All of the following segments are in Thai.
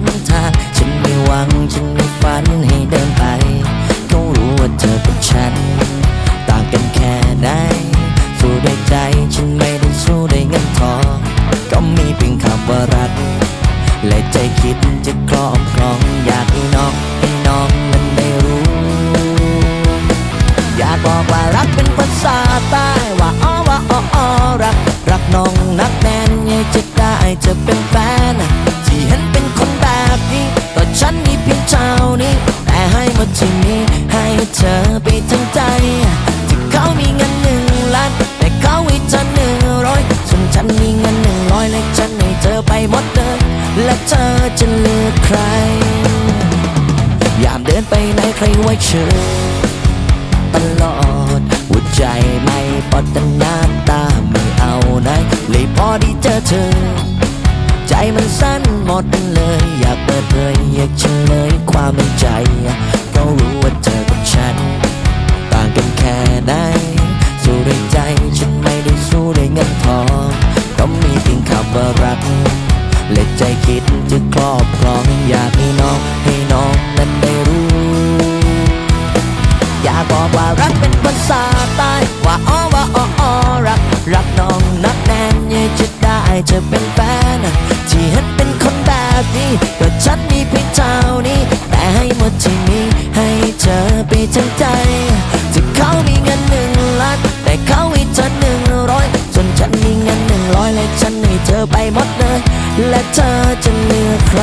นทาง ฉันไม่หวัง ฉันไม่ฝันให้เดินไปเขารู้ว่าเธอเป็นฉัน ต่างกันแค่ไหน สู้ด้วยใจ ฉันไม่ได้สู้ได้เงินทอง ก็มีเพียงคำว่ารัก และใจคิดจะครอบครอง อยากให้น้องให้น้องมันได้รู้ อยากบอกว่ารักเป็นภาษาต้ จะเลือกใคร ยามเดินไปไหนใครไว้เชิญตลอดหัวใจไม่ปอดแต่น้ำตาไม่เอาไหนเลยพอดีเจอเธอ ใจมันสั้นหมดเลย อยากเปิดเผยอยากเฉลยความในใจ รอบครองอยากให้น้องให้น้องนั้นได้รู้ อยากบอกว่ารักเป็นภาษาใต้ว่าอ้อว่าอ้ออรัก รักน้องนักแน่นยังจะได้จะเป็นแฟนที่เห็นเป็นคนแบบนี้ก็ฉันมีเพียงเท่านี้ แต่ให้หมดที่มีให้เธอไปทั้งใจ ร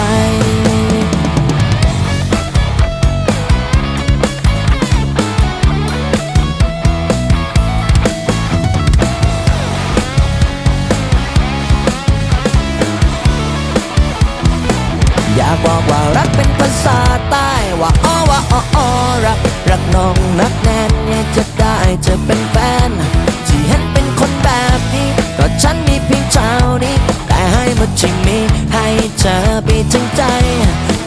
อยากบอกว่ารักเป็นภาษาใต้ว่าอ้อว่าอ้ออ้อรัก รักน้องนักแน่นยังจะได้จะเป็นแฟน ที่เห็นเป็นคนแบบนี้ ก็ฉันมีเพียง ที่มีให้เธอไปถึงใจ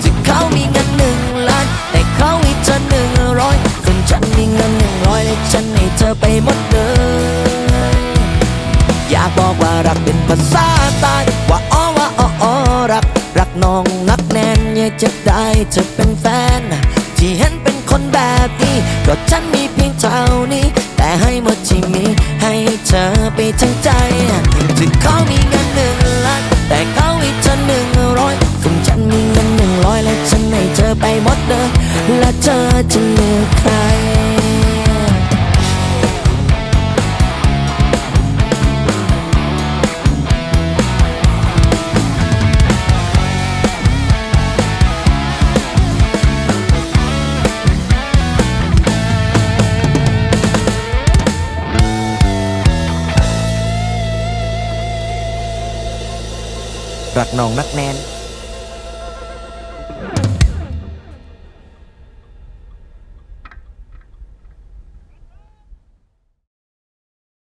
ที่เขามีเงินหนึ่งล้านแต่เขาให้เธอหนึ่งร้อยส่วนฉันมีเงินหนึ่งร้อยและฉันให้เธอไปหมดเลยอยากบอกว่ารักเป็นภาษาใต้ว่าอ้อว่าอ้อออรัก รักน้องนักแน่นอยากจะได้เธอเป็นแฟน ที่เห็นเป็นคนแบบนี้ก็ฉันมีเพียงเท่านี้ แต่ให้หมดที่มีให้เธอไปทั้งใจ เธอไปหมดเลยและเธอจะเลือกใครรักน้องนักแน่น